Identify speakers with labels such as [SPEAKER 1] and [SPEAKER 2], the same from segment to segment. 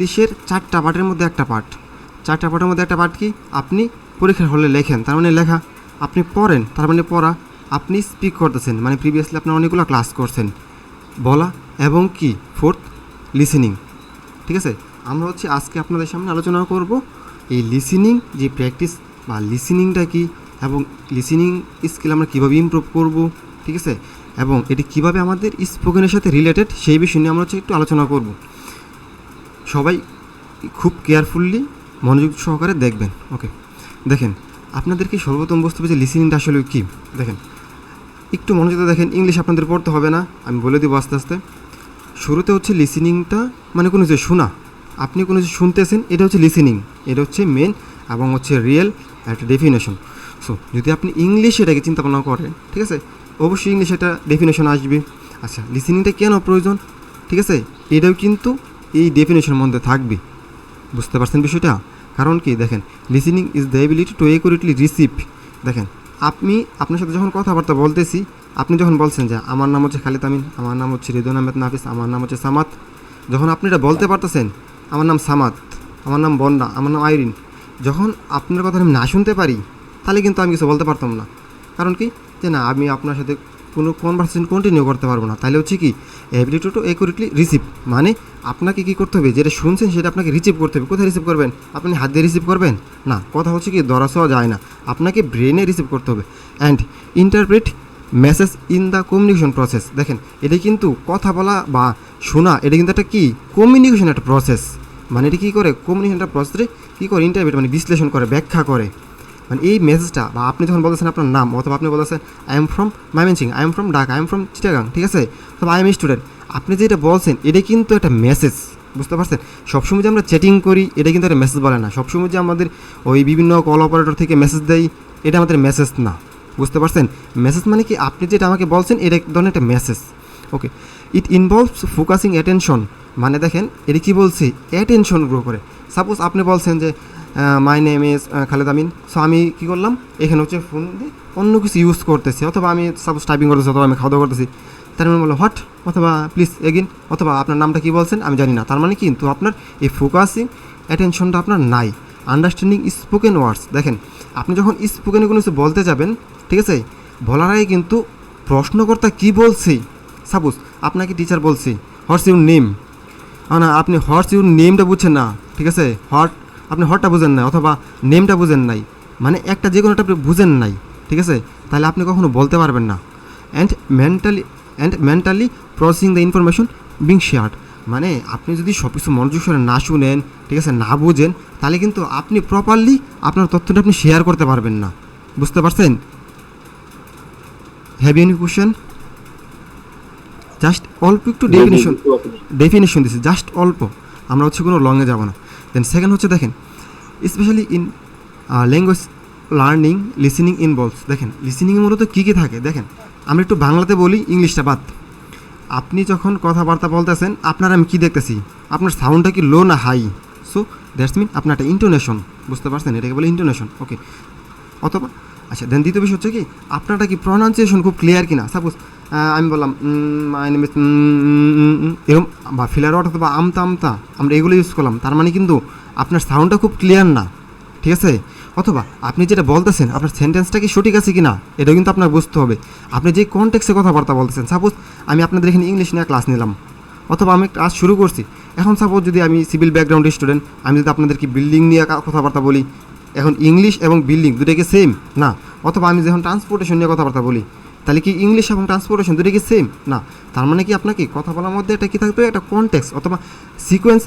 [SPEAKER 1] ইংলিশের চারটা পার্টের মধ্যে একটা পার্ট চারটা পার্টের মধ্যে একটা পার্ট কি? আপনি পরীক্ষার হলে লেখেন, তার মানে লেখা। আপনি পড়েন, তার মানে পড়া। আপনি স্পিক করতেছেন মানে প্রিভিয়াসলি আপনার অনেকগুলো ক্লাস করছেন। বলা এবং কি? ফোর্থ লিসেনিং ঠিক আছে? আমরা হচ্ছে আজকে আপনাদের সামনে আলোচনা করব এই লিসেনিং যে প্র্যাকটিস বা লিসেনিংটা কি এবং লিসেনিং স্কিল আমরা কীভাবে ইমপ্রুভ করব, ঠিক আছে? এবং এটি কীভাবে আমাদের স্পোকেনের সাথে রিলেটেড সেই বিষয় নিয়ে আমরা হচ্ছে একটু আলোচনা করব। সবাই খুব কেয়ারফুললি মনোযোগ সহকারে দেখবেন। ওকে দেখেন আপনাদেরকে সর্বপ্রথম বুঝতে হবে যে লিসেনিংটা আসলে কী? দেখেন, একটু মনোযোগ দেখেন ইংলিশ আপনাদের পড়তে হবে না, আমি বলে দেবো আস্তে আস্তে। শুরুতে হচ্ছে লিসেনিংটা মানে কোনো কিছু শোনা, আপনি কোনো কিছু শুনতেছেন, এটা হচ্ছে লিসেনিং এটা হচ্ছে মেন এবং হচ্ছে রিয়েল একটা ডেফিনেশন সো যদি আপনি ইংলিশে এটাকে চিন্তা ভাবনা করেন, ঠিক আছে? অবশ্যই ইংলিশে একটা ডেফিনেশন আসবে। আচ্ছা লিসেনিংটা কেন প্রয়োজন? ঠিক আছে? এটাও কিন্তু এই ডেফিনেশনের মধ্যে থাকবে। বুঝতে পারছেন বিষয়টা? কারণ কি, দেখেন listening is the ability to accurately receive দেখেন, আপনি, আপনার সাথে যখন কথাবার্তা বলতেছি, আপনি যখন বলছেন যে, আমার নাম হচ্ছে খালিদ আমিন, আমার নাম হচ্ছে রিদুন আহমেদ নাফিস, আমার নাম হচ্ছে সামাত যখন আপনি এটা বলতে পারতেছেন, আমার নাম সামাত আমার নাম বন্যা, আমার নাম আইরিন। যখন আপনার কথা আমি না শুনতে পারি, তাহলে কিন্তু আমি কিছু বলতে পারতাম না। কারণ কি? যে না, আমি আপনার সাথে কোনো কনভারসেশন কন্টিনিউ করতে পারব না। তাহলে হচ্ছে কি এবিলিটি টু একুরেটলি রিসিভ মানে আপনাকে কি করতে হবে, যেটা শুনছেন সেটা আপনাকে রিসিভ করতে হবে। কোথায় রিসিভ করবেন? আপনি হাত দিয়ে রিসিভ করবেন? না, কথা হচ্ছে কি ধরা ছোঁয়া যায় না। আপনাকে ব্রেনে রিসিভ করতে হবে। And interpret message in the communication process দেখেন, এটা কিন্তু কথা বলা বা শোনা, এটা কিন্তু একটা কী? কমিউনিকেশন একটা প্রসেস মানে এটা কী করে? কমিউনিকেশন একটা প্রসেসে কী করে? ইন্টারপ্রেট মানে বিশ্লেষণ করে, ব্যাখ্যা করে। মানে এই মেসেজটা বা আপনি যখন বলতেছেন আপনার নাম অথবা আপনি বলতেছেন I am from Mymensingh I am from Dhaka I am from Chittagong ঠিক আছে? অথবা আই এম স্টুডেন্ট আপনি যেটা বলছেন, এটা কিন্তু একটা মেসেজ বুঝতে পারছেন? সবসময় যে আমরা চ্যাটিং করি, এটা কিন্তু একটা মেসেজ বলে না। সবসময় যে আমাদের ওই বিভিন্ন কল অপারেটর থেকে মেসেজ দেয় এটা আমাদের মেসেজ না। বুঝতে পারছেন? মেসেজ মানে কি? আপনি যেটা আমাকে বলছেন, এটা এক ধরনের একটা message okay it involves focusing attention মানে দেখেন, এটা কি বলছি? অ্যাটেনশন গ্রো করে। সাপোজ আপনি বলছেন যে my name is Khaled Amin. So আমি কী করলাম? এখানে হচ্ছে ফোন দিয়ে অন্য কিছু ইউজ করতেছি। অথবা আমি সাপোজ টাইপিং করতেছি, অথবা আমি খাওয়া দাওয়া করতেছি। তার মানে বলল হোয়াট অথবা প্লিজ এগিন অথবা আপনার নামটা কী বলছেন? আমি জানি না। তার মানে কিন্তু আপনার এই ফোকাসিং অ্যাটেনশনটা আপনার নাই। আন্ডারস্ট্যান্ডিং স্পোকেন ওয়ার্ডস দেখেন, আপনি যখন স্পোকেনে কোনো কিছু বলতে যাবেন, ঠিক আছে? বলার আগে কিন্তু প্রশ্নকর্তা কী বলছে? সাপোজ আপনাকে টিচার বলছে হর্স ইউর নেম না, আপনি হর্স ইউর নেমটা বুঝছেন না। ঠিক আছে? হট আপনি হটটা বুঝেন নাই অথবা নেমটা বুঝেন নাই। মানে একটা যে কোনোটা আপনি বুঝেন নাই ঠিক আছে? তাহলে আপনি কখনো বলতে পারবেন না। And mentally and mentally processing the information being shared মানে আপনি যদি সব কিছু মনোযোগ সরে না শুনেন ঠিক আছে না বুঝেন তাহলে কিন্তু আপনি প্রপারলি আপনার তথ্যটা আপনি শেয়ার করতে পারবেন না। বুঝতে পারছেন? হ্যাভ এনি কোশ্চেন জাস্ট অল্প একটু ডেফিনেশন ডেফিনেশন দিছি জাস্ট অল্প। আমরা হচ্ছে কোনো লংয়ে যাব না। দেন সেকেন্ড হচ্ছে দেখেন specially in language learning listening involves দেখেন লিসেনিংয়ে মূলত কী কী থাকে? দেখেন, আমরা একটু বাংলাতে বলি, ইংলিশটা বাদ। আপনি যখন কথাবার্তা বলতেছেন, আপনার আমি কী দেখতেছি? আপনার সাউন্ডটা কি লো না হাই সো দ্যাটস মিন আপনার একটা ইন্টোনেশন বুঝতে পারছেন? এটাকে বলে ইন্টোনেশন ওকে অথবা আচ্ছা দেন দ্বিতীয় বিষয় হচ্ছে কি, আপনারটা কি প্রনাউন্সিয়েশন খুব ক্লিয়ার কিনা? সাপোজ আমি বললাম এরকম বা ফিলার ওয়ার্ড অথবা আমতা আমতা, আমরা এগুলো ইউজ করলাম। তার মানে কিন্তু আপনার সাউন্ডটা খুব ক্লিয়ার না, ঠিক আছে? অথবা আপনি যেটা বলতেছেন, আপনার সেন্টেন্সটা কি সঠিক আছে কি না এটাও কিন্তু আপনার বুঝতে হবে। আপনি যে কনটেক্সে কথাবার্তা বলতেছেন সাপোজ আমি আপনাদের এখানে ইংলিশ নিয়ে ক্লাস নিলাম, অথবা আমি ক্লাস শুরু করছি। এখন সাপোজ যদি আমি সিভিল ব্যাকগ্রাউন্ডের স্টুডেন্ট আমি যদি আপনাদেরকে বিল্ডিং নিয়ে কথাবার্তা বলি, এখন ইংলিশ এবং বিল্ডিং দুটো কি সেম না। অথবা আমি যখন ট্রান্সপোর্টেশন নিয়ে কথাবার্তা বলি তাহলে কি ইংলিশ এবং ট্রান্সপোর্টেশন দুটো কি সেম না, তার মানে কি আপনাকে কথা বলার মধ্যে একটা কী থাকবে একটা কনটেক্স অথবা সিকোয়েন্স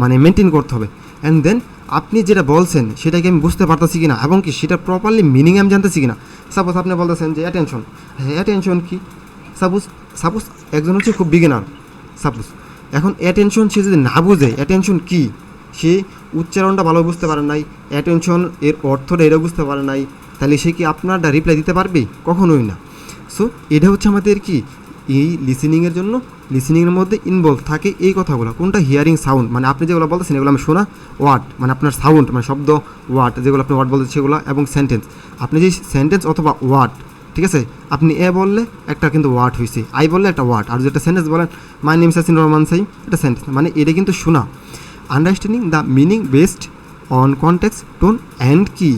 [SPEAKER 1] মানে মেনটেন করতে হবে। অ্যান্ড দেন আপনি যেটা বলছেন, সেটাকে আমি বুঝতে পারতেছি কি না এবং কি সেটা প্রপারলি মিনিং আমি জানতেছি কি না সাপোজ আপনি বলতেছেন যে অ্যাটেনশন অ্যাটেনশন কি? সাপোজ সাপোজ একজন হচ্ছে খুব বিগিনার সাপোজ এখন অ্যাটেনশন সে যদি না বুঝে অ্যাটেনশন কি? সে উচ্চারণটা ভালো বুঝতে পারে নাই অ্যাটেনশন এর অর্থটা এটা বুঝতে পারে নাই, তাহলে সে কি আপনারটা রিপ্লাই দিতে পারবে? কখনোই না। সো এটা হচ্ছে আমাদের কি? এই লিসেনিংয়ের জন্য লিসেনিংয়ের মধ্যে ইনভলভ থাকে এই কথাগুলো। কোনটা? হিয়ারিং সাউন্ড মানে আপনি যেগুলো বলতেছেন, এগুলো আমি শোনা ওয়ার্ড মানে আপনার সাউন্ড মানে শব্দ ওয়ার্ড যেগুলো আপনি ওয়ার্ড বলতেছেন সেগুলো এবং সেন্টেন্স আপনি যে সেন্টেন্স অথবা ওয়ার্ড ঠিক আছে? আপনি এ বললে একটা কিন্তু ওয়ার্ড হয়েছে আই বললে একটা ওয়ার্ড আর যেটা সেন্টেন্স বলেন মাই নেম সাসিন রহমান সাই এটা সেন্টেন্স মানে এটা কিন্তু শোনা। Understanding the meaning based on context tone and কি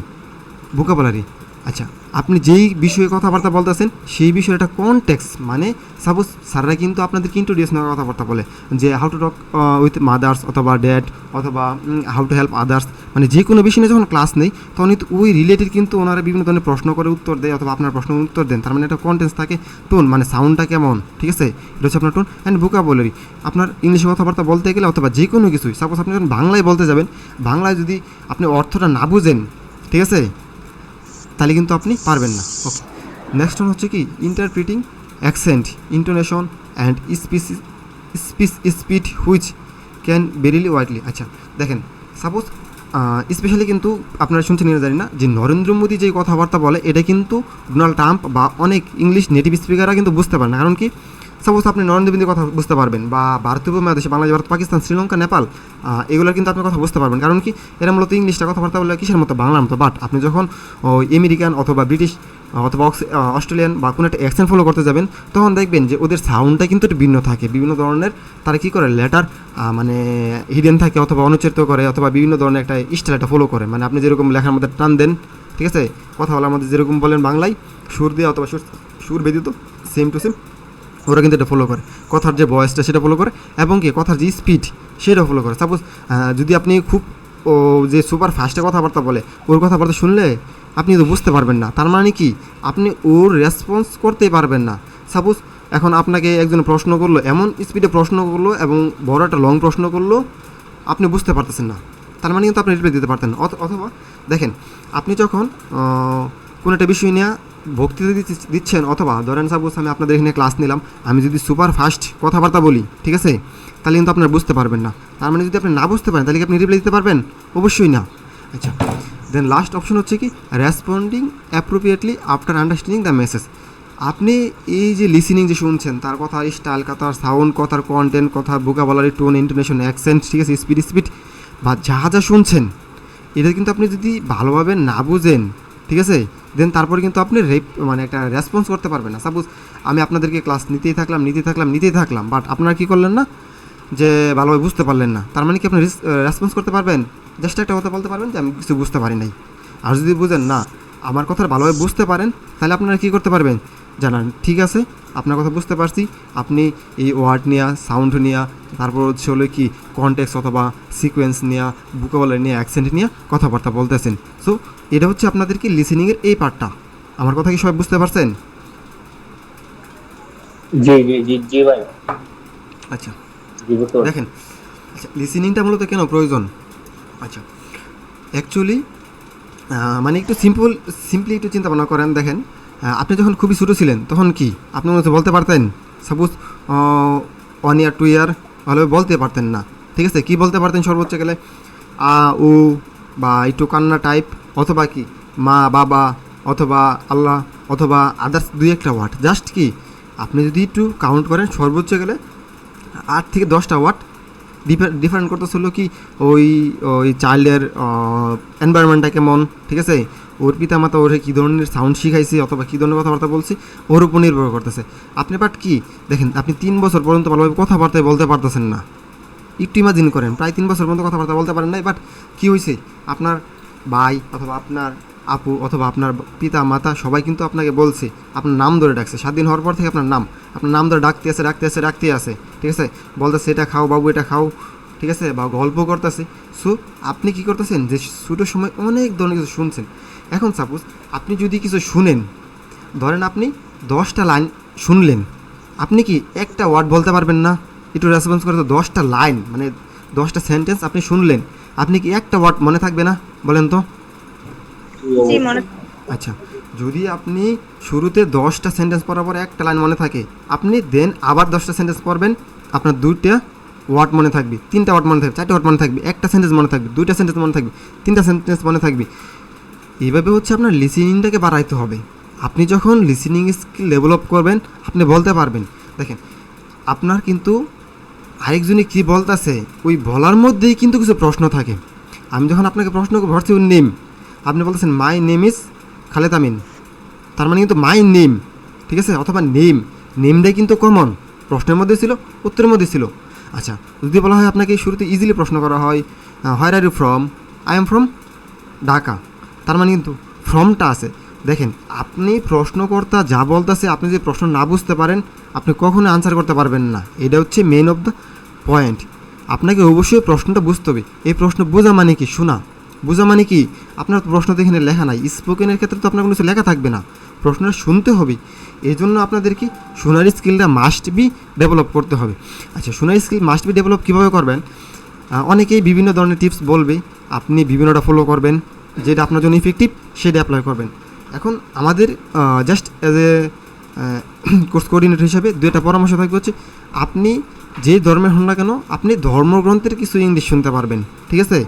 [SPEAKER 1] ভোকাবুলারি আচ্ছা আপনি যেই বিষয়ে কথাবার্তা বলতেছেন, সেই বিষয়ে একটা কনটেক্স মানে সাপোজ স্যাররা কিন্তু আপনাদেরকে ইন্ট্রোডিউস নেওয়ার কথাবার্তা বলে যে how to talk with mothers অথবা ড্যাড অথবা হাউ টু হেল্প আদার্স মানে যে কোনো বিষয় নিয়ে যখন ক্লাস নেই, তখন কিন্তু ওই রিলেটেড কিন্তু ওনারা বিভিন্ন ধরনের প্রশ্ন করে উত্তর দেয় অথবা আপনার প্রশ্ন উত্তর দেন। তার মানে একটা কন্টেন্স থাকে টোন মানে সাউন্ডটা কেমন, ঠিক আছে? এটা হচ্ছে আপনার টোন অ্যান্ড বুকা ভোকাবুলারি আপনার ইংলিশে কথাবার্তা বলতে গেলে অথবা যে কোনো কিছুই সাপোজ আপনি যখন বাংলায় বলতে যাবেন, বাংলায় যদি আপনি অর্থটা না বুঝেন, ঠিক আছে? তাহলে কিন্তু আপনি পারবেন না। ওকে নেক্সট ওয়ান হচ্ছে কি? Interpreting accent intonation and speech speech speed which can vary widely আচ্ছা দেখেন সাপোজ স্পেশালি কিন্তু আপনারা শুনছেন এটা জানি না, যে নরেন্দ্র মোদী যে কথাবার্তা বলে, এটা কিন্তু ডোনাল্ড ট্রাম্প বা অনেক ইংলিশ নেটিভ স্পিকাররা কিন্তু বুঝতে পারে না। কারণ কি? সাপোজ আপনি নরেন্দ্র মোদীর কথা বুঝতে পারবেন বা ভারতীয় উপমহাদেশে বাংলাদেশ, ভারত, পাকিস্তান, শ্রীলঙ্কা, নেপাল এগুলোর কিন্তু আপনি কথা বুঝতে পারবেন। কারণ কি? এরা মূলত ইংলিশটা কথাবার্তা বলে কিসের মতো? বাংলার মতো। বাট আপনি যখন ওই আমেরিকান অথবা ব্রিটিশ, অথবা অস্ট্রেলিয়ান বা কোনো একটা অ্যাকশন ফলো করতে যাবেন, তখন দেখবেন যে ওদের সাউন্ডটা কিন্তু একটু ভিন্ন থাকে। বিভিন্ন ধরনের তারা কী করে? লেটার মানে হিডেন থাকে অথবা অনুচ্ছেদ করে অথবা বিভিন্ন ধরনের একটা স্টাইল একটা ফলো করে। মানে আপনি যেরকম লেখার মধ্যে টান দেন, ঠিক আছে? কথা বলার মধ্যে যেরকম বলেন বাংলায়, সুর দিয়ে অথবা সুর সুর ব্যতীত সেম টু সেম ওরা কিন্তু এটা ফলো করে। কথার যে ভয়েসটা সেটা ফলো করে এবং কি কথার যে স্পিড সেটা ফলো করে। সাপোজ যদি আপনি খুব, ও, যে সুপার ফাস্টে কথাবার্তা বলে, ওর কথাবার্তা শুনলে আপনি তো বুঝতে পারবেন না। তার মানে কি? আপনি ওর রেসপন্স করতেই পারবেন না। সাপোজ এখন আপনাকে একজন প্রশ্ন করল, এমন স্পিডে প্রশ্ন করল এবং বড় একটা লং প্রশ্ন করল, আপনি বুঝতে পারতেছেন না। তার মানে কিন্তু আপনি রিপ্লাই দিতে পারতেন। অথবা দেখেন, আপনি যখন কোনো একটা বিষয় নিয়ে বক্তৃতা দিচ্ছ- দিচ্ছেন অথবা ধরেন সাপোজ আমি আপনাদের এখানে ক্লাস নিলাম, আমি যদি সুপার ফাস্ট কথাবার্তা বলি, ঠিক আছে? তাহলে কিন্তু আপনারা বুঝতে পারবেন না। তার মানে যদি আপনি না বুঝতে পারেন, তাহলে কি আপনি রিপ্লাই দিতে পারবেন? অবশ্যই না। আচ্ছা দেন লাস্ট অপশন হচ্ছে কি responding appropriately after understanding the message আপনি এই যে লিসেনিং যে শুনছেন, তার কথার স্টাইল কথার সাউন্ড কথার কন্টেন্ট কথার ভোকাবুলারি টোন ইন্টোনেশন অ্যাকসেন্ট ঠিক আছে? স্পিড স্পিড বা যা যা শুনছেন, এটা কিন্তু আপনি যদি ভালোভাবে না বুঝেন ঠিক আছে? দেন তারপরে কিন্তু আপনি রেপ মানে একটা রেসপন্স করতে পারবেন না। সাপোজ আমি আপনাদেরকে ক্লাস নিতেই থাকলাম নিতেই থাকলাম নিতেই থাকলাম বাট আপনারা কী করলেন না? যে ভালোভাবে বুঝতে পারলেন না। তার মানে কি আপনি রেসপন্স করতে পারবেন? জাস্ট একটা কথা বলতে পারবেন যে আমি কিছু বুঝতে পারি নাই। আর যদি বুঝেন না, আমার কথা ভালোভাবে বুঝতে পারেন, তাহলে আপনারা কী করতে পারবেন? জানান, ঠিক আছে? আপনার কথা বুঝতে পারছি। আপনি এই ওয়ার্ড নিয়ে সাউন্ড নিয়ে, তারপর হচ্ছে হলো কি কন্টেক্স অথবা সিকোয়েন্স নিয়ে বুকাবলার নিয়ে অ্যাকসেন্ট নিয়ে, কথাবার্তা বলতেছেন। সো এটা হচ্ছে আপনাদেরকে লিসেনিংয়ের এই পার্টটা আমার কথা কি সবাই বুঝতে পারছেন?
[SPEAKER 2] জি জি জি জি ভাই।
[SPEAKER 1] আচ্ছা। দেখেন আচ্ছা লিসেনিংটা মূলত কেন প্রয়োজন? আচ্ছা অ্যাকচুয়ালি মানে একটু সিম্পল সিম্পলি একটু চিন্তা ভাবনা করেন দেখেন আপনি যখন খুবই ছোটো ছিলেন তখন কি? আপনি মনে বলতে পারতেন suppose one year two year ভালোভাবে বলতে পারতেন না। ঠিক আছে কি বলতে পারতেন সর্বোচ্চ গেলে? আ উ বা একটু কান্না টাইপ অথবা কি? মা, বাবা, অথবা আল্লাহ, অথবা আদার্স দুই একটা ওয়ার্ড জাস্ট কি? আপনি যদি একটু কাউন্ট করেন, সর্বোচ্চ গেলে আট থেকে দশটা ওয়াট ডিফারেন্ট করতেছে হলো কি? ওই ওই চাইল্ডের এনভায়রনমেন্টটা কেমন? ঠিক আছে? ওর পিতা মাতা ওরে কী ধরনের সাউন্ড শিখাইছে, অথবা কী ধরনের কথাবার্তা বলছি, ওর উপর নির্ভর করতেছে। আপনি বাট কি? দেখেন, আপনি তিন বছর পর্যন্ত ভালোভাবে কথাবার্তায় বলতে পারতেছেন না। একটু ইমাজিন করেন, প্রায় তিন বছর পর্যন্ত কথাবার্তা বলতে পারেন নাই বাট কী হয়েছে আপনার ভাই অথবা আপনার আপু অথবা আপনার পিতা, মাতা, সবাই কিন্তু আপনাকে বলছে, আপনার নাম ধরে ডাকছে। সাত দিন হওয়ার পর থেকে আপনার নাম আপনার নাম ধরে ডাকতে আছে ডাকতে আছে ডাকতে আছে, ঠিক আছে? বলতেছে, এটা খাও বাবু, এটা খাও। ঠিক আছে? বা গল্প করতেছে। সো, আপনি কি করতেছেন? যে ছোটো সময় অনেক ধরনের কিছু শুনছেন। এখন সাপোজ আপনি যদি কিছু শুনেন, ধরেন আপনি দশটা লাইন শুনলেন, আপনি কি একটা ওয়ার্ড বলতে পারবেন না? একটু রেসপন্স করে তো দশটা লাইন মানে দশটা সেন্টেন্স আপনি শুনলেন। আপনি কি একটা ওয়ার্ড মনে থাকবে না? বলেন তো। আচ্ছা যদি আপনি শুরুতে দশটা সেন্টেন্স পড়ার পর একটা লাইন মনে থাকে আপনি দেন আবার দশটা সেন্টেন্স পড়বেন আপনার দুইটা ওয়ার্ড মনে থাকবে তিনটা ওয়ার্ড মনে থাকবে চারটে ওয়ার্ড মনে থাকবে একটা সেন্টেন্স মনে থাকবে দুইটা সেন্টেন্স মনে থাকবে তিনটা সেন্টেন্স মনে থাকবে। এইভাবে হচ্ছে আপনার লিসিনিংটাকে বাড়াইতে হবে। আপনি যখন লিসিনিং স্কিল ডেভেলপ করবেন আপনি বলতে পারবেন। দেখেন আপনার কিন্তু আরেকজনে কী বলতেছে, ওই বলার মধ্যেই কিন্তু কিছু প্রশ্ন থাকে। আমি যখন আপনাকে প্রশ্ন ভরছি ওর নেম আপনি বলতেছেন my name is Khaled Amin. তার মানে কিন্তু মাই নেম ঠিক আছে? অথবা নেম নেমটাই কিন্তু কমন প্রশ্নের মধ্যে ছিল, উত্তরের মধ্যে ছিল। আচ্ছা যদি বলা হয় আপনাকে শুরুতে ইজিলি প্রশ্ন করা হয় where are you from I am from Dhaka. তার মানে কিন্তু ফ্রমটা আছে। দেখেন, আপনি প্রশ্নকর্তা যা বলতেছে, আপনি যদি প্রশ্ন না বুঝতে পারেন, আপনি কখনো আনসার করতে পারবেন না। এটা হচ্ছে মেন অফ দ্য পয়েন্ট। আপনাকে অবশ্যই প্রশ্নটা বুঝতে হবে। এই প্রশ্ন বোঝা মানে কি? শোনা। বোঝা মানে কি? আপনার প্রশ্ন তো এখানে লেখা নাই। স্পোকেনের ক্ষেত্রে তো আপনার কোনো কিছু লেখা থাকবে না। প্রশ্নটা শুনতে হবে। এই জন্য আপনাদের কি শোনার স্কিলটা মাস্ট বি ডেভেলপ করতে হবে। আচ্ছা শোনার স্কিল মাস্ট বি ডেভেলপ কীভাবে করবেন? অনেকেই বিভিন্ন ধরনের টিপস বলবে। আপনি বিভিন্নটা ফলো করবেন। যেটা আপনার জন্য ইফেক্টিভ সেটা অ্যাপ্লাই করবেন। এখন আমাদের just as a course coordinator হিসাবে দুটা পরামর্শ থাকবে হচ্ছে, আপনি যে ধর্মের হন না কেন, আপনি ধর্মগ্রন্থের কিছু ইংলিশ শুনতে পারবেন, ঠিক আছে?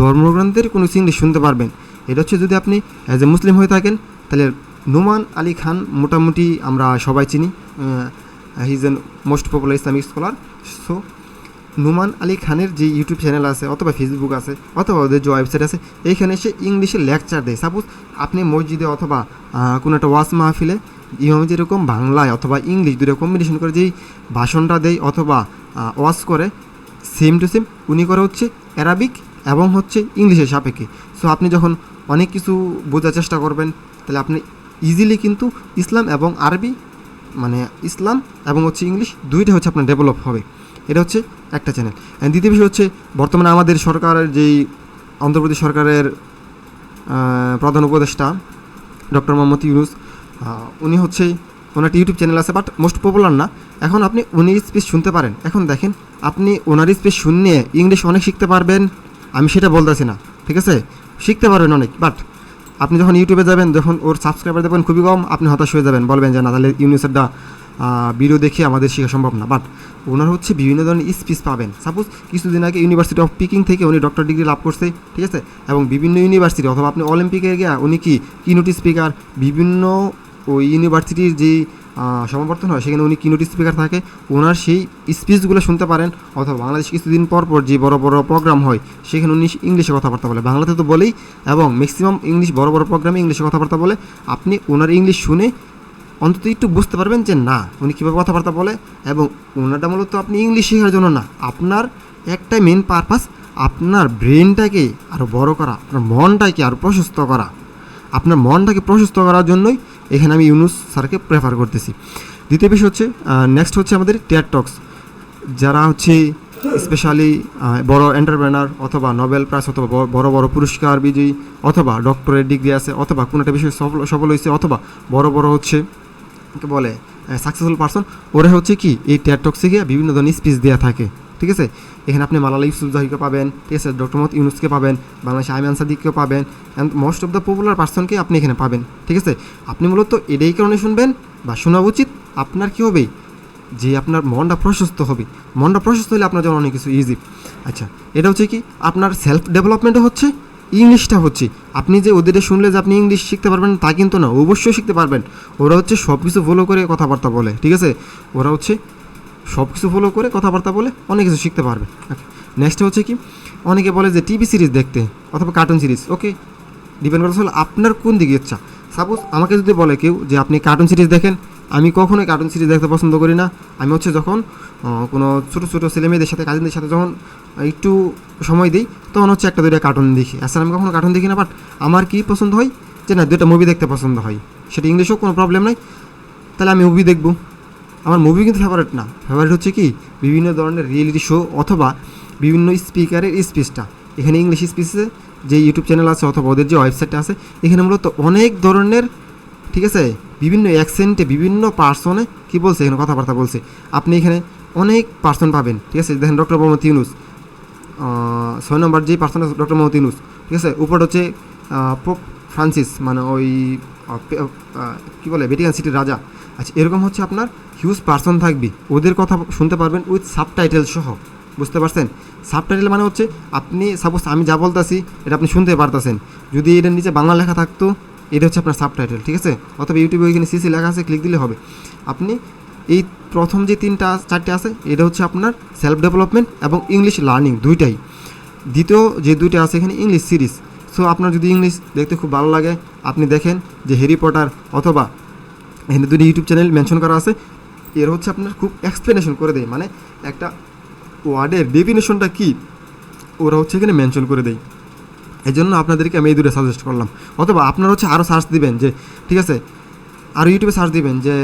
[SPEAKER 1] ধর্মগ্রন্থের কোনো কিছু ইংলিশ শুনতে পারবেন। এটা হচ্ছে যদি আপনি অ্যাজ এ মুসলিম হয়ে থাকেন, তাহলে নুমান আলী খান মোটামুটি আমরা সবাই চিনি he is an most popular Islamic scholar so Numan Ali খানের যে ইউটিউব চ্যানেল আছে, অথবা ফেসবুক আছে, অথবা ওদের যে ওয়েবসাইট আছে, এইখানে সে ইংলিশে লেকচার দেয়। সাপোজ আপনি মসজিদে অথবা কোনো একটা ওয়াজ মাহফিলে ইমাম যেরকম বাংলায় অথবা ইংলিশ দুটো কম্বিনেশন করে, যেই ভাষণটা দেয় অথবা ওয়াজ করে সেম টু সেম উনি করে হচ্ছে অ্যারাবিক এবং হচ্ছে ইংলিশের সাপেক্ষে। সো আপনি যখন অনেক কিছু বোঝার চেষ্টা করবেন, তাহলে আপনি ইজিলি কিন্তু ইসলাম এবং আরবি মানে ইসলাম এবং হচ্ছে ইংলিশ দুইটা হচ্ছে আপনার ডেভেলপ হবে। এটা হচ্ছে একটা চ্যানেল অ্যান্ড দ্বিতীয় বিষয় হচ্ছে, বর্তমানে আমাদের সরকারের যেই অন্ধ্রপ্রদেশ সরকারের প্রধান উপদেষ্টা, ডক্টর মোহাম্মদ ইউনুস উনি হচ্ছে ওনার ইউটিউব চ্যানেল আছে বাট মোস্ট পপুলার না। এখন আপনি উনির স্পিচ শুনতে পারেন। এখন দেখেন, আপনি ওনার স্পিচ শুনে ইংলিশ অনেক শিখতে পারবেন। আমি সেটা বলতেছি না, ঠিক আছে? শিখতে পারবেন অনেক বাট আপনি যখন ইউটিউবে যাবেন, যখন ওর সাবস্ক্রাইবার দেখবেন খুবই কম, আপনি হতাশ হয়ে যাবেন। বলবেন যে, না, তাহলে ইউনিসেরটা ভিডিও দেখে আমাদের শেখা সম্ভব না। বাট ওনার হচ্ছে বিভিন্ন ধরনের স্পিচ পাবেন। সাপোজ কিছুদিন আগে ইউনিভার্সিটি অফ পিকিং থেকে উনি ডক্টর ডিগ্রি লাভ করছে, ঠিক আছে? এবং বিভিন্ন ইউনিভার্সিটি অথবা আপনি অলিম্পিকে গিয়া উনি কি কিনোটি স্পিকার বিভিন্ন ওই ইউনিভার্সিটির যে সমাবর্তন হয়, সেখানে উনি কিনোটি স্পিকার থাকে, ওনার সেই স্পিচগুলো শুনতে পারেন, অথবা বাংলাদেশ কিছুদিন পর পর যে বড় বড় প্রোগ্রাম হয়, সেখানে উনি ইংলিশে কথাবার্তা বলে। বাংলাতে তো বলেই, এবং ম্যাক্সিমাম ইংলিশ বড় বড় প্রোগ্রামে ইংলিশে কথাবার্তা বলে। আপনি ওনার ইংলিশ শুনে অন্তত একটু বুঝতে পারবেন যে, না, উনি কীভাবে কথাবার্তা বলে, এবং ওনারটা মূলত আপনি ইংলিশ শেখার জন্য না। আপনার একটাই মেন পারপাস আপনার ব্রেনটাকে আরও বড় করা, আপনার মনটাকে আরও প্রশস্ত করা। আপনার মনটাকে প্রশস্ত করার জন্যই এখানে আমি ইউনুস স্যারকে প্রেফার করতেছি। দ্বিতীয় বিষয় হচ্ছে নেক্সট হচ্ছে আমাদের টিয়ার টক্স যারা হচ্ছে স্পেশালি বড় এন্টারপ্রেনার অথবা নোবেল প্রাইজ অথবা বড় বড় পুরস্কার বিজয়ী অথবা ডক্টরেট ডিগ্রি আছে অথবা কোনো একটা বিষয়ে সফল সফল হয়েছে অথবা বড় বড় হচ্ছে, কে বলে সাকসেসফুল পারসন ওরা হচ্ছে কি এই টেয়ার টক্সে গিয়ে বিভিন্ন ধরনের স্পিচ দেওয়া থাকে। ঠিক আছে? এখানে আপনি মালালা ইউসুফ জাহিকে পাবেন, ঠিক আছে? ডক্টর মোহাম্মদ ইউনুসকে পাবেন, বাংলাদেশ আইমান সাদিককে পাবেন and most of the popular পার্সনকে আপনি এখানে পাবেন, ঠিক আছে? আপনি মূলত এটাই কারণে শুনবেন বা শোনা উচিত আপনার কী হবে? যে আপনার মনটা প্রশস্ত হবে। মনটা প্রশস্ত হলে আপনার জন্য অনেক কিছু ইজি আচ্ছা এটা হচ্ছে কি? আপনার সেলফ ডেভেলপমেন্টও হচ্ছে, ইংলিশটা হচ্ছে। আপনি যে ওদের শুনলে যে আপনি ইংলিশ শিখতে পারবেন, তা কিন্তু না, অবশ্যই শিখতে পারবেন। ওরা হচ্ছে সব কিছু ফলো করে কথাবার্তা বলে, ঠিক আছে? ওরা হচ্ছে সব কিছু ফলো করে কথাবার্তা বলে অনেক কিছু শিখতে পারবে। নেক্সট হচ্ছে কি? অনেকে বলে যে টিভি সিরিজ দেখতে অথবা কার্টুন সিরিজ ওকে ডিপেন্ড করতে হলে আপনার কোন দিকে ইচ্ছা। সাপোজ আমাকে যদি বলে কেউ যে আপনি কার্টুন সিরিজ দেখেন, আমি কখনোই কার্টুন সিরিজ দেখতে পছন্দ করি না। আমি হচ্ছে যখন কোনো ছোটো ছোটো ছেলেমেয়েদের সাথে, কাজিনদের সাথে যখন একটু সময় দিই, তখন হচ্ছে একটা, দুইটা কার্টুন দেখি। আসলে আমি কখনো কার্টুন দেখি না বাট আমার কি পছন্দ হয়? যে না, দুইটা মুভি দেখতে পছন্দ হয়। সেটা ইংলিশেও কোনো প্রবলেম নাই। তাহলে আমি মুভি দেখব। আমার মুভি কিন্তু ফেভারিট না। ফেভারিট হচ্ছে কি, বিভিন্ন ধরনের রিয়েলিটি শো অথবা বিভিন্ন স্পিকারের স্পিচটা এখানে ইংলিশ স্পিচে যে ইউটিউব চ্যানেল আছে অথবা ওদের যে ওয়েবসাইটটা আছে, এখানে মূলত অনেক ধরনের, ঠিক আছে, বিভিন্ন অ্যাকসেন্টে বিভিন্ন পার্সনে কি বলছে, এখানে কথাবার্তা বলছে। আপনি এখানে অনেক পার্সন পাবেন, ঠিক আছে, দেখেন ডক্টর মোহাম্মদ ইউনুস। ছয় নম্বর যেই পার্সন আছে ডক্টর মোহাম্মদ ইউনুস, ঠিক আছে, উপর হচ্ছে পোপ ফ্রান্সিস মানে ওই কী বলে ভ্যাটিকান সিটির রাজা। আচ্ছা এরকম হচ্ছে আপনার হিউজ পার্সন থাকবে। ওদের কথা শুনতে পারবেন উইথ সাবটাইটেল সহ। বুঝতে পারছেন? সাবটাইটেল মানে হচ্ছে আপনি সাপোজ আমি যা বলতাছি, এটা আপনি শুনতে পারতেছেন। যদি এটার নিচে বাংলা লেখা থাকতো, এটা হচ্ছে আপনার সাবটাইটেল ঠিক আছে? অথবা ইউটিউবে ওইখানে সিসি লেখা আছে ক্লিক দিলে হবে। আপনি এই প্রথম যে তিনটা, চারটে আছে, এটা হচ্ছে আপনার সেলফ ডেভেলপমেন্ট এবং ইংলিশ লার্নিং দুইটাই। দ্বিতীয় যে দুইটা আছে, এখানে ইংলিশ সিরিজ সো আপনার যদি ইংলিশ দেখতে খুব ভালো লাগে, আপনি দেখেন যে হ্যারি পটার অথবা এখানে দুটি ইউটিউব চ্যানেল মেনশন করা আছে এর হচ্ছে আপনার খুব এক্সপ্লেনেশন করে দেয়। মানে একটা ওয়ার্ডের ডেফিনেশনটা কী, ওরা হচ্ছে এখানে মেনশন করে দেয়। এই জন্য আপনাদেরকে আমি এই দূরে সাজেস্ট করলাম। অথবা আপনারা হচ্ছে আরও সার্চ দিবেন যে, ঠিক আছে? আর ইউটিউবে সার্চ দিবেন যে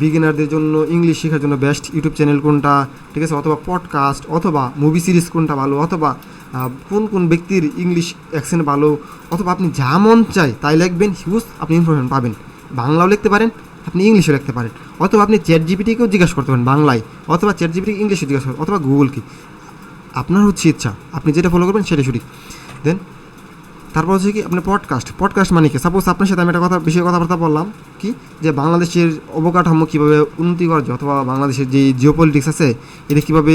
[SPEAKER 1] বিগিনারদের জন্য ইংলিশ শেখার জন্য বেস্ট ইউটিউব চ্যানেল কোনটা, ঠিক আছে? অথবা পডকাস্ট অথবা মুভি সিরিজ কোনটা ভালো, অথবা কোন কোন ব্যক্তির ইংলিশ অ্যাকসেন্ট ভালো, অথবা আপনি যা মন চায় তাই লিখবেন হিউজ আপনি ইনফরমেশন পাবেন। বাংলাও লিখতে পারেন আপনি ইংলিশও লিখতে পারেন। অথবা আপনি চ্যাট জিপিটিকেও জিজ্ঞাসা করতে পারেন বাংলায়, অথবা চ্যাট জিপিটি ইংলিশে জিজ্ঞাসা করতে অথবা গুগল কি আপনার হচ্ছে ইচ্ছা, আপনি যেটা ফলো করবেন সেটা সঠিক। দেন তারপর হচ্ছে কি আপনার পডকাস্ট পডকাস্ট মানে কি? সাপোজ আপনার সাথে আমি একটা কথা, বিষয়ে কথাবার্তা বললাম, কি? যে বাংলাদেশের অবকাঠামো কীভাবে উন্নতি করা যায়, অথবা বাংলাদেশের যে জিও পলিটিক্স আছে, এটা কীভাবে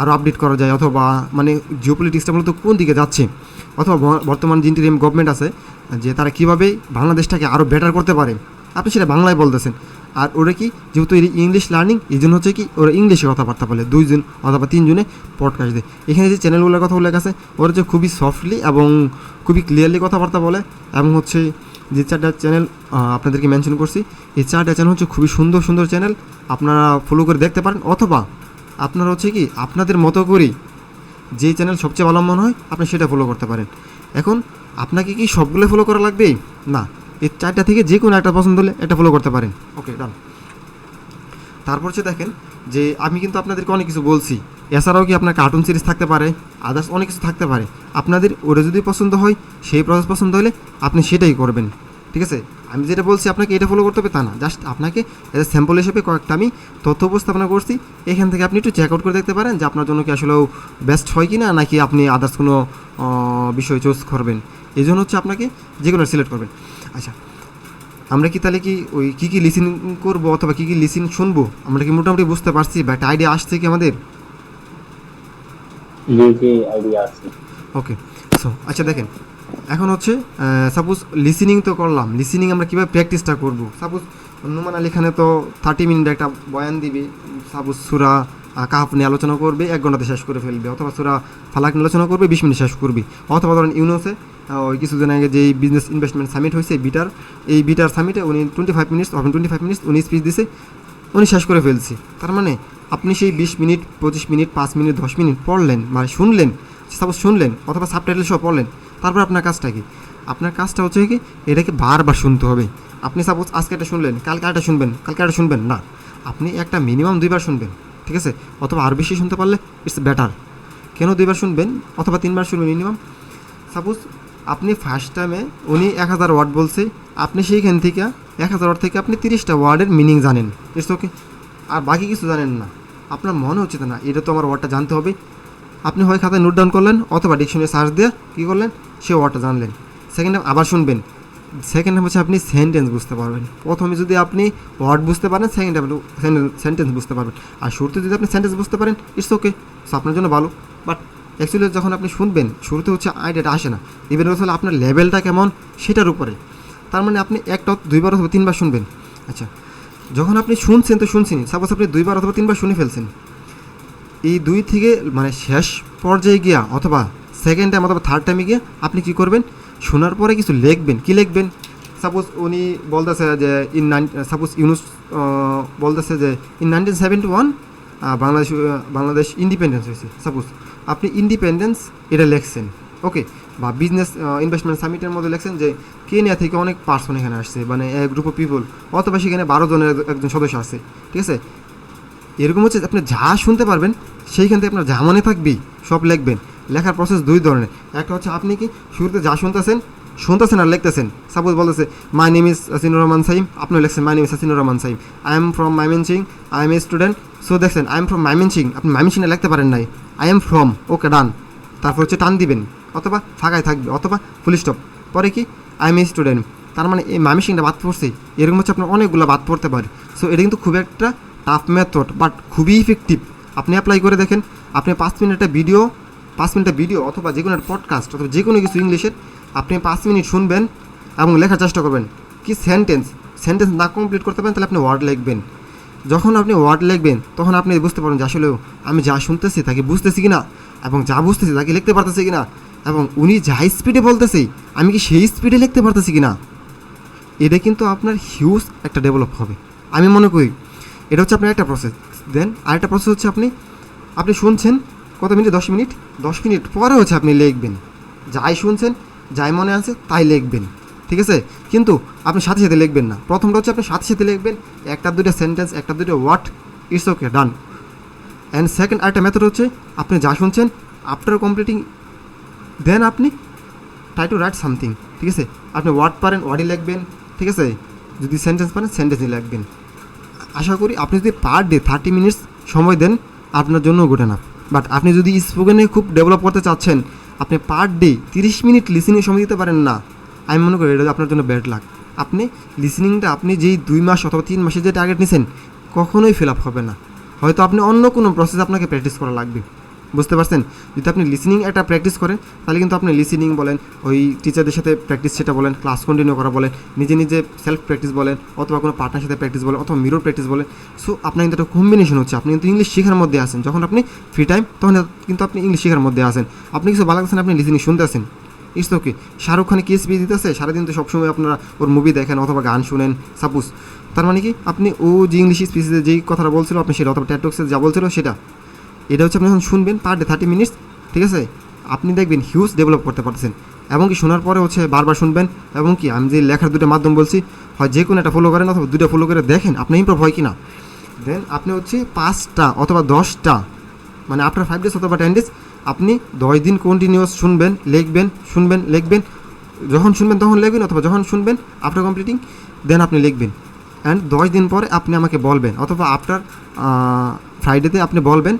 [SPEAKER 1] আরও আপডেট করা যায়, অথবা মানে জিও পলিটিক্সটা মূলত কোন দিকে যাচ্ছে? অথবা বর্তমান যে ইন্টারিম গভর্নমেন্ট আছে, যে তারা কীভাবে বাংলাদেশটাকে আরও বেটার করতে পারে? আপনি সেটা বাংলায় বলতেছেন। আর ওরা কি, যেহেতু এর ইংলিশ লার্নিং এই জন্য হচ্ছে কি, ওরা ইংলিশে কথাবার্তা বলে, দুইজন অথবা তিনজনে পডকাস্ট দেয়। এখানে যে চ্যানেলগুলোর কথা উল্লেখ আছে, ওরা হচ্ছে খুবই সফটলি এবং খুবই ক্লিয়ারলি কথাবার্তা বলে এবং হচ্ছে যে চারটা চ্যানেল আপনাদেরকে মেনশন করছি, এই চারটা চ্যানেল হচ্ছে খুবই সুন্দর সুন্দর চ্যানেল আপনারা ফলো করে দেখতে পারেন, অথবা আপনারা হচ্ছে কি, আপনাদের মতো করেই যে চ্যানেল সবচেয়ে ভালো মনে হয়, আপনি সেটা ফলো করতে পারেন। এখন, আপনাকে কি সবগুলো ফলো করা লাগবে না। এই চারটা থেকে যে কোনো একটা পছন্দ হলে এটা ফলো করতে পারেন। ওকে ডান তারপর হচ্ছে দেখেন যে আমি কিন্তু আপনাদেরকে অনেক কিছু বলছি। এছাড়াও কি আপনার কার্টুন সিরিজ থাকতে পারে আদার্স অনেক কিছু থাকতে পারে। আপনাদের ওটা যদি পছন্দ হয়, সেই প্রসেস পছন্দ হলে আপনি সেটাই করবেন। ঠিক আছে? আমি যেটা বলছি আপনাকে এটা ফলো করতে হবে তা না। জাস্ট আপনাকে এজ স্যাম্পল হিসেবে কয়েকটা আমি তথ্য উপস্থাপনা করছি। এখান থেকে আপনি একটু চেক আউট করে দেখতে পারেন যে আপনার জন্য কি আসলেও বেস্ট হয় কি না নাকি আপনি আদার্স কোনো বিষয় চুজ করবেন। এই জন্য হচ্ছে আপনাকে যে কোনো সিলেক্ট করবেন। আচ্ছা। আমরা কি তাহলে কি ওই কী কী লিসেন করব অথবা কী কী লিসিন শুনব? আমরা কি মোটামুটি বুঝতে পারছি? বা একটা আইডিয়া আসছে কি আমাদের? ওকে সো আচ্ছা দেখেন এখন হচ্ছে সাপোজ লিসিনিং তো করলাম। লিসিনিং আমরা কীভাবে প্র্যাকটিসটা করব? সাপোজ নুমান আলী খানে তো থার্টি মিনিট একটা বয়ান দিবে। সাপোজ সুরা কাহাফ নিয়ে আলোচনা করবে এক ঘন্টাতে শেষ করে ফেলবে। অথবা সুরা ফালাক নিয়ে আলোচনা করবে বিশ মিনিট শেষ করবে। অথবা ধরেন ইউনোসে ওই কিছুদিন আগে যেই বিজনেস ইনভেস্টমেন্ট সামিট হয়েছে, বিটার, এই বিটার সামিটে উনি টোয়েন্টি ফাইভ মিনিটস অফেন টোয়েন্টি ফাইভ মিনিটস উনি স্পিচ দিছে, উনি শেষ করে ফেলছে। তার মানে আপনি সেই বিশ মিনিট, পঁচিশ মিনিট, পাঁচ মিনিট, দশ মিনিট পড়লেন মানে শুনলেন সাপোজ শুনলেন, অথবা সাবটাইটেল সহ পড়লেন, তারপর আপনার কাজটা কি? আপনার কাজটা হচ্ছে কি, এটাকে বারবার শুনতে হবে। আপনি সাপোজ আজকে একটা শুনলেন, কালকে একটা শুনবেন, কালকে একটা শুনবেন, না। আপনি একটা মিনিমাম দুইবার শুনবেন, ঠিক আছে? অথবা আর বেশি শুনতে পারলে ইটস বেটার কেন দুইবার শুনবেন, অথবা তিনবার শুনবেন মিনিমাম সাপোজ আপনি ফার্স্ট টাইমে উনি এক হাজার ওয়ার্ড বলছে, আপনি সেইখান থেকে এক হাজার ওয়ার্ড থেকে আপনি তিরিশটা ওয়ার্ডের মিনিং জানেন। ইটস ওকে আর বাকি কিছু জানেন না। আপনার মনে হচ্ছে না, এটা তো আমার ওয়ার্ডটা জানতে হবে। আপনি হয় খাতায় নোট ডাউন করলেন অথবা ডিকশনারি সার্চ দিয়ে কী করলেন? সে ওয়ার্ডটা জানলেন। সেকেন্ড টাইম আবার শুনবেন। সেকেন্ড টাইম হচ্ছে আপনি সেন্টেন্স বুঝতে পারবেন। প্রথমে যদি আপনি ওয়ার্ড বুঝতে পারেন সেকেন্ড টাইম সেন্টেন্স বুঝতে পারবেন। আর শুরুতে যদি আপনি সেন্টেন্স বুঝতে পারেন ইটস ওকে সো আপনার জন্য ভালো। বাট অ্যাকচুয়ালি যখন আপনি শুনবেন, শুরুতে হচ্ছে আইডিয়াটা আসে না। ইভেন হচ্ছে আপনার লেভেলটা কেমন, সেটার উপরে। তার মানে আপনি একটা দুইবার অথবা তিনবার শুনবেন। আচ্ছা যখন আপনি শুনছেন, তো শুনছেনই সাপোজ আপনি দুইবার অথবা তিনবার শুনে ফেলছেন। এই দুই থেকে মানে শেষ পর্যায়ে গিয়া অথবা সেকেন্ড টাইম অথবা থার্ড টাইমে গিয়ে আপনি কি করবেন? শোনার পরে কিছু লিখবেন। কি লিখবেন? সাপোজ উনি বলতেছে যে ইন নাইন সাপোজ ইউনুস বলতেছে যে in nineteen seventy one Bangladesh Bangladesh independence হয়েছে। সাপোজ আপনি ইন্ডিপেন্ডেন্স এটা লেখছেন। ওকে বা বিজনেস ইনভেস্টমেন্ট সামিটের মধ্যে লেখছেন যে কেনিয়া থেকে অনেক পার্সন এখানে আসছে মানে এক গ্রুপ অফ পিপল অথবা সেখানে বারো জনের একজন সদস্য আছে ঠিক আছে? এরকম হচ্ছে আপনি যা শুনতে পারবেন, সেইখান থেকে আপনার যা মনে থাকবেই, সব লিখবেন। লেখার প্রসেস দুই ধরনের। একটা হচ্ছে আপনি কি শুরুতে যা শুনতেছেন শুনতেছেন আর লিখতেছেন। সাপোজ বলতেছে my name is Asinur Rahman Saim আপনি লিখছেন my name is Asinur Rahman Saim I am from Mymensingh I am a student so দেখছেন I am from Mymensingh আপনি মাইমেন সিংয়ে লিখতে পারেন নাই। I am from okay, done. তারপর হচ্ছে টান দিবেন, অথবা ফাঁকায় থাকবে, অথবা ফুল স্টপ পরে কি? আই এম এ স্টুডেন্ট তার মানে এই মামি সিংটা বাদ পড়ছে। এরকম হচ্ছে আপনার অনেকগুলো বাদ পড়তে পারে। সো এটা কিন্তু খুব একটা টাফ মেথড বাট খুবই ইফেক্টিভ আপনি অ্যাপ্লাই করে দেখেন, আপনি পাঁচ মিনিটের ভিডিও পাঁচ মিনিটের ভিডিও অথবা যে কোনো একটা পডকাস্ট অথবা যে কোনো কিছু ইংলিশের আপনি পাঁচ মিনিট শুনবেন এবং লেখার চেষ্টা করবেন। কি সেন্টেন্স সেন্টেন্স না কমপ্লিট করতে পারেন, তাহলে আপনি ওয়ার্ড লিখবেন। যখন আপনি ওয়ার্ড লিখবেন, তখন আপনি বুঝতে পারবেন যে আসলেও আমি যা শুনতেছি তাকে বুঝতেছি কি না এবং যা বুঝতেছি তাকে লিখতে পারতেছি কি না এবং উনি যা স্পিডে বলতেছে, আমি কি সেই স্পিডে লিখতে পারতেছি কি না এটা কিন্তু আপনার হিউজ একটা ডেভেলপ হবে। আমি মনে করি, এটা হচ্ছে আপনার একটা প্রসেস দেন আরেকটা প্রসেস হচ্ছে আপনি আপনি শুনছেন কত মিনিট? দশ মিনিট। দশ মিনিট পরে হচ্ছে আপনি লিখবেন। যাই শুনছেন যাই মনে আছে তাই লিখবেন, ঠিক আছে? কিন্তু আপনি সাথে সাথে লিখবেন না। প্রথমটা হচ্ছে আপনি সাথে সাথে লিখবেন, একটা দুটো সেন্টেন্স একটা দুটো word it's okay done and second আরেকটা মেথড হচ্ছে, আপনি যা শুনছেন আফটার কমপ্লিটিং দেন আপনি ট্রাই টু রাইট সামথিং ঠিক আছে? আপনি ওয়ার্ড পারেন ওয়ার্ডই লিখবেন, ঠিক আছে? যদি সেন্টেন্স পারেন সেন্টেন্সই লিখবেন। আশা করি আপনি যদি পার ডে থার্টি মিনিটস সময় দেন, আপনার জন্য গুড না বাট আপনি যদি স্পোকেনে খুব ডেভেলপ করতে চাচ্ছেন আপনি পার ডে তিরিশ মিনিট লিসেনিং সময় দিতে পারেন না। আমি মনে করি এটা আপনার জন্য ব্যাড লাগ আপনি লিসেনিংটা আপনি যেই দুই মাস অথবা তিন মাসে যে টার্গেট নিছেন, কখনোই ফিল আপ হবে না। হয়তো আপনি অন্য কোনো প্রসেস আপনাকে প্র্যাকটিস করা লাগবে। বুঝতে পারছেন? যদি আপনি লিসেনিং একটা প্র্যাকটিস করেন, তাহলে কিন্তু আপনি লিসেনিং বলেন, ওই টিচারদের সাথে প্র্যাকটিস সেটা বলেন ক্লাস কন্টিনিউ করা বলেন, নিজে নিজে সেলফ প্র্যাকটিস বলেন, অথবা কোনো পার্টনার সাথে প্র্যাকটিস বলেন, অথবা মিরর প্র্যাকটিস বলেন। সো আপনার কিন্তু একটা কম্বিনেশন হচ্ছে। আপনি কিন্তু ইংলিশ শেখার মধ্যে আসেন যখন আপনি ফ্রি টাইম তখন কিন্তু আপনি ইংলিশ শেখার মধ্যে আসেন আপনি কিছু ভালো লাগছেন আপনি লিসেনিং শুনতে আছেন। ইটস ওকে শাহরুখ খানে কি স্পিচ দিতেছে? সারাদিন তো সবসময় আপনারা ওর মুভি দেখেন, অথবা গান শুনেন সাপোজ তার মানে কি? আপনি ও যে ইংলিশ স্পিচে যেই কথাটা বলছিল, আপনি সেটা, অথবা ট্যাটক্সে যা বলছিল, সেটা। এটা হচ্ছে আপনি যখন শুনবেন পার ডে থার্টি মিনিটস ঠিক আছে? আপনি দেখবেন হিউজ ডেভেলপ করতে পারতেছেন। এবং কি শোনার পরে হচ্ছে বারবার শুনবেন, এবং কি আমি যে লেখার দুটো মাধ্যম বলছি, হয় যে কোনো একটা ফলো করেন অথবা দুটো ফলো করে দেখেন, আপনি ইম্প্রুভ হয় কি না দেন আপনি হচ্ছে পাঁচটা অথবা দশটা মানে আফটার ফাইভ ডেজ অথবা টেন ডেজ আপনি দশ দিন কন্টিনিউয়াস শুনবেন, লিখবেন শুনবেন, লিখবেন। যখন শুনবেন তখন লিখবেন, অথবা যখন শুনবেন আফটার কমপ্লিটিং দেন আপনি লিখবেন। অ্যান্ড দশ দিন পরে আপনি আমাকে বলবেন, অথবা আফটার ফ্রাইডেতে আপনি বলবেন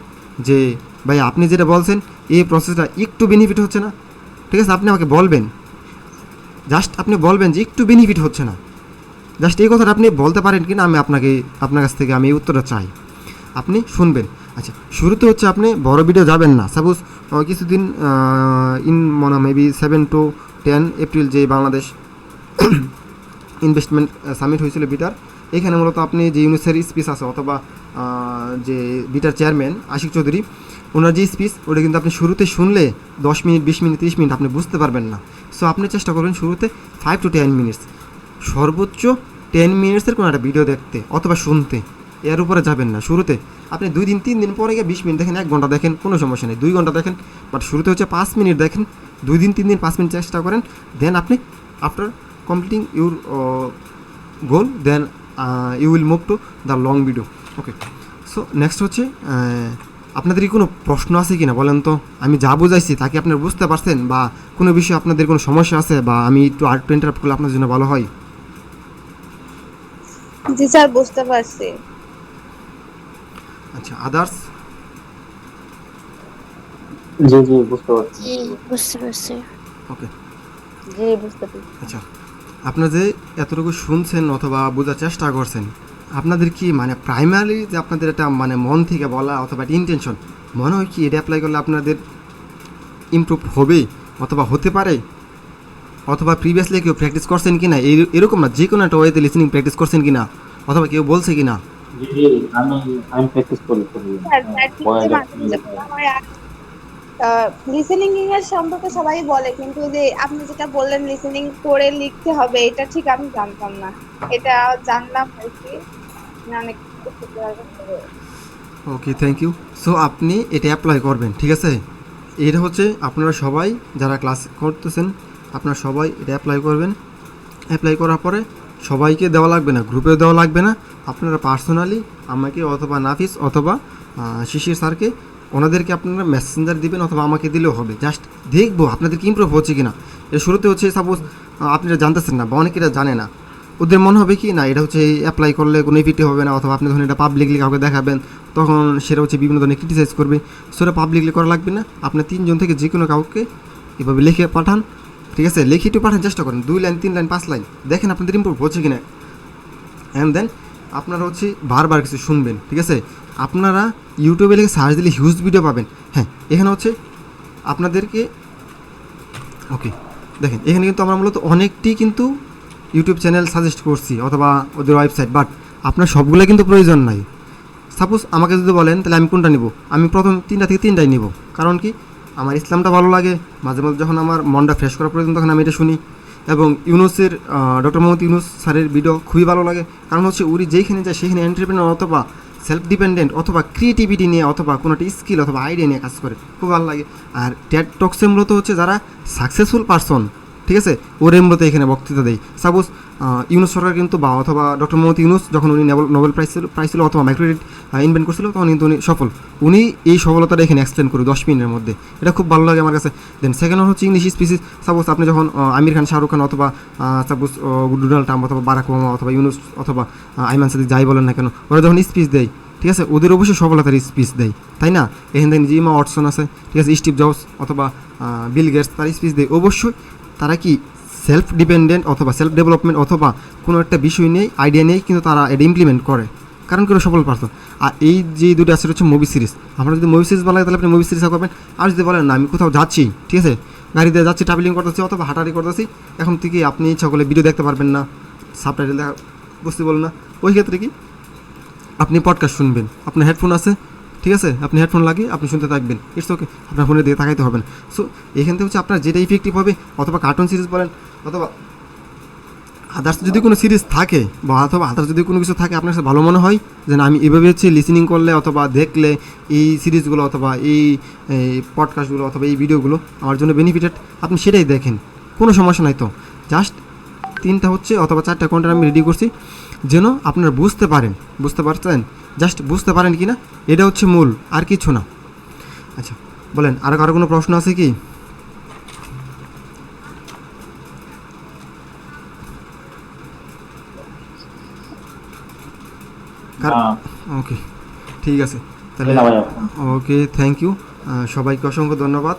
[SPEAKER 1] যে, ভাই, আপনি যেটা বলছেন, এই প্রসেসটা একটু বেনিফিট হচ্ছে না। ঠিক আছে, আপনি আমাকে বলবেন। জাস্ট আপনি বলবেন যে, একটু বেনিফিট হচ্ছে না। জাস্ট এই কথাটা আপনি বলতে পারেন কি না আমি আপনাকে, আপনার কাছ থেকে আমি এই উত্তরটা চাই। আপনি শুনবেন। আচ্ছা শুরুতে হচ্ছে আপনি বড় ভিডিও যাবেন না। সাপোজ কিছুদিন ইন মনে maybe seven to ten April যে বাংলাদেশ ইনভেস্টমেন্ট সামিট হয়েছিল বিটার, এখানে মূলত আপনি যে ইউনিসের স্পিচ আছে, অথবা যে বিটার চেয়ারম্যান আশিক চৌধুরী, ওনার যে স্পিচ ওটা কিন্তু আপনি শুরুতে শুনলে দশ মিনিট, বিশ মিনিট, তিরিশ মিনিট আপনি বুঝতে পারবেন না। সো আপনি চেষ্টা করবেন শুরুতে ফাইভ টু টেন মিনিটস সর্বোচ্চ টেন মিনিটসের কোনো একটা ভিডিও দেখতে অথবা শুনতে। এর উপরে যাবেন না। শুরুতে আপনি দুই দিন, তিন দিন পরে গিয়ে বিশ মিনিট দেখেন, এক ঘণ্টা দেখেন, কোনো সমস্যা নেই। দুই ঘণ্টা দেখেন বাট শুরুতে হচ্ছে পাঁচ মিনিট দেখেন, দুই দিন, তিন দিন, পাঁচ মিনিট চেষ্টা করেন দেন আপনি after completing your goal then you will move to the long video okay so next হচ্ছে আপনাদের কি কোনো প্রশ্ন আছে কি না বলেন তো? আমি যা বুঝাইছি তাকে আপনারা বুঝতে পারছেন? বা কোনো বিষয়ে আপনাদের কোনো সমস্যা আছে? বা আমি একটু আর্ট ইন্টারাপ্ট করলে আপনার জন্য ভালো হয়?
[SPEAKER 3] জি স্যার বুঝতে পারছি।
[SPEAKER 1] আচ্ছা আদার্স
[SPEAKER 2] জি জি বুঝতে পারছি।
[SPEAKER 4] জি বুঝতে পারছি।
[SPEAKER 1] ওকে
[SPEAKER 3] জি বুঝতে পারছি।
[SPEAKER 1] আচ্ছা আপনারা যে এতটুকু শুনছেন অথবা বোঝার চেষ্টা করছেন আপনাদের কি মানে প্রাইমারি যে আপনাদের এটা মানে মন থেকে বলা অথবা ইন্টেনশন মনে হয় কি এটা অ্যাপ্লাই করলে আপনাদের ইমপ্রুভ হবে অথবা হতে পারে? অথবা প্রিভিয়াসলি কেউ প্র্যাকটিস করছেন কি না এই- এরকম না যে কোনো একটা ওয়েতে লিসনিং প্র্যাকটিস করছেন কি না অথবা কেউ বলছে কি না
[SPEAKER 3] লিসেনিং এর সম্পর্কে সবাই বলে কিন্তু যে আপনি যেটা বললেন লিসেনিং করে লিখতে হবে এটা ঠিক আমি জানতাম না। এটা জানলাম আর কি।
[SPEAKER 1] ওকে থ্যাংক ইউ সো আপনি এটা অ্যাপ্লাই করবেন, ঠিক আছে? এটা হচ্ছে আপনারা সবাই যারা ক্লাস করতেছেন, আপনারা সবাই এটা অ্যাপ্লাই করবেন। অ্যাপ্লাই করার পরে সবাইকে দেওয়া লাগবে না গ্রুপে দেওয়া লাগবে না। আপনারা পার্সোনালি আমাকে অথবা নাফিস অথবা শিশির স্যারকে ওনাদেরকে আপনারা মেসেঞ্জার দিবেন অথবা আমাকে দিলেও হবে। জাস্ট দেখব আপনাদের কি ইমপ্রুভ হচ্ছে কি না এর শুরুতে হচ্ছে সাপোজ আপনারা জানতেছেন না বা অনেকেরা জানে না। ওদের মনে হবে কি, না, এটা হচ্ছে অ্যাপ্লাই করলে কোনো ইফেক্টিভ হবে না, অথবা আপনি ধরুন এটা পাবলিকলি কাউকে দেখাবেন, তখন সেটা হচ্ছে বিভিন্ন ধরনের ক্রিটিসাইজ করবে। সেটা পাবলিকলি করা লাগবে না। আপনার তিনজন থেকে যে কোনো কাউকে এভাবে লিখে পাঠান, ঠিক আছে? লিখে একটু পাঠান চেষ্টা করেন। দুই লাইন, তিন লাইন, পাঁচ লাইন। দেখেন আপনাদের ইম্প্রুভ হচ্ছে কি না অ্যান্ড দেন আপনারা হচ্ছে বারবার কিছু শুনবেন, ঠিক আছে? আপনারা ইউটিউবে লিখে সার্চ দিলে হিউজ ভিডিও পাবেন। হ্যাঁ এখানে হচ্ছে আপনাদেরকে ওকে দেখেন, এখানে কিন্তু আমরা মূলত অনেকটি কিন্তু ইউটিউব চ্যানেল সাজেস্ট করছি অথবা ওদের ওয়েবসাইট বাট আপনার সবগুলো কিন্তু প্রয়োজন নাই। সাপোজ আমাকে যদি বলেন, তাহলে আমি কোনটা নিব? আমি প্রথম তিনটা থেকে তিনটাই নিব। কারণ কি? আমার ইসলামটা ভালো লাগে। মাঝে মাঝে যখন আমার মনটা ফ্রেশ করা প্রয়োজন, তখন আমি এটা শুনি। এবং ইউনুসের ডক্টর মোহাম্মদ ইউনুস স্যারের ভিডিও খুবই ভালো লাগে। কারণ হচ্ছে উনি যেইখানে যায়, সেখানে এন্টারপ্রেনার অথবা সেলফ ডিপেন্ডেন্ট অথবা ক্রিয়েটিভিটি নিয়ে অথবা কোনো একটা স্কিল অথবা আইডিয়া নিয়ে কাজ করে, খুব ভালো লাগে। আর ট্যাট টক্সে মূলত হচ্ছে যারা সাকসেসফুল পারসন ঠিক আছে? ওর মূলত এখানে বক্তৃতা দেয় সাপোজ ইউনুস সরকার কিন্তু বা অথবা ডক্টর মোহাম্মদ ইউনুস যখন উনি নোবেল নোবেল প্রাইজ প্রাইজ ছিল অথবা মাইক্রোডেট ইনভেন্ট করছিল, তখন কিন্তু উনি সফল। উনি এই সফলতাটা এখানে এক্সপ্লেন করে দশ মিনিটের মধ্যে। এটা খুব ভালো লাগে আমার কাছে। দেন সেকেন্ড হচ্ছে ইংলিশ স্পিসিস সাপোজ আপনি যখন আমির খান, শাহরুখ খান অথবা সাপোজ ডোনাল্ড ট্রাম্প অথবা বারাক ওবামা অথবা ইউনুস অথবা আইমান সাদিক যাই বলেন না কেন, ওরা যখন স্পিচ দেয়, ঠিক আছে? ওদের অবশ্যই সফলতার স্পিচ দেয়। তাই না? এখান থেকে জিমা অটসন আছে, ঠিক আছে? স্টিভ জবস অথবা বিল গেটস তার স্পিচ দেয়। অবশ্যই তারা কি সেলফ ডিপেন্ডেন্ট অথবা সেলফ ডেভেলপমেন্ট অথবা কোনো একটা বিষয় নেই আইডিয়া নেই, কিন্তু তারা এটা ইমপ্লিমেন্ট করে। কারণ করে সফল পারতো। আর এই যে দুটো আছে হচ্ছে মুভি সিরিজ আমরা যদি মুভি সিরিজ বলা তাহলে আপনি মুভি সিরিজ করবেন। আর যদি বলেন, না, আমি কোথাও যাচ্ছি, ঠিক আছে? গাড়িতে যাচ্ছি ট্রাভেলিং করতেছি অথবা হাঁটাহাঁটি করতেছি, এখন থেকে আপনি ইচ্ছা করলে ভিডিও দেখতে পারবেন না সাবটাইটেল দেখা বুঝতে বলুন না। ওই ক্ষেত্রে কি? আপনি পডকাস্ট শুনবেন। আপনার হেডফোন আছে ঠিক আছে? আপনি হেডফোন লাগিয়ে আপনি শুনতে থাকবেন। ইটস ওকে আপনার ফোনের দিকে তাকাইতে হবে না। সো এখান থেকে হচ্ছে আপনার যেটা ইফেক্টিভ হবে, অথবা কার্টুন সিরিজ বলেন, অথবা আদার্স যদি কোনো সিরিজ থাকে, বা অথবা আদার্স যদি কোনো কিছু থাকে, আপনার কাছে ভালো মনে হয় যে আমি এভাবে হচ্ছে লিসেনিং করলে, অথবা দেখলে এই সিরিজগুলো অথবা এই পডকাস্টগুলো অথবা এই ভিডিওগুলো আমার জন্য বেনিফিটেড আপনি সেটাই দেখেন। কোনো সমস্যা নাই তো। জাস্ট তিনটা হচ্ছে, অথবা চারটা কন্টেন্ট আমি রেডি করছি। যেন আপনারা বুঝতে পারেন বুঝতে পারছেন? জাস্ট বুঝতে পারেন কি না এটা হচ্ছে মূল আর কিছু না। আচ্ছা বলেন আর কারও কোনো প্রশ্ন আছে কি? ওকে ঠিক আছে। তাহলে ওকে থ্যাংক ইউ সবাইকে অসংখ্য ধন্যবাদ।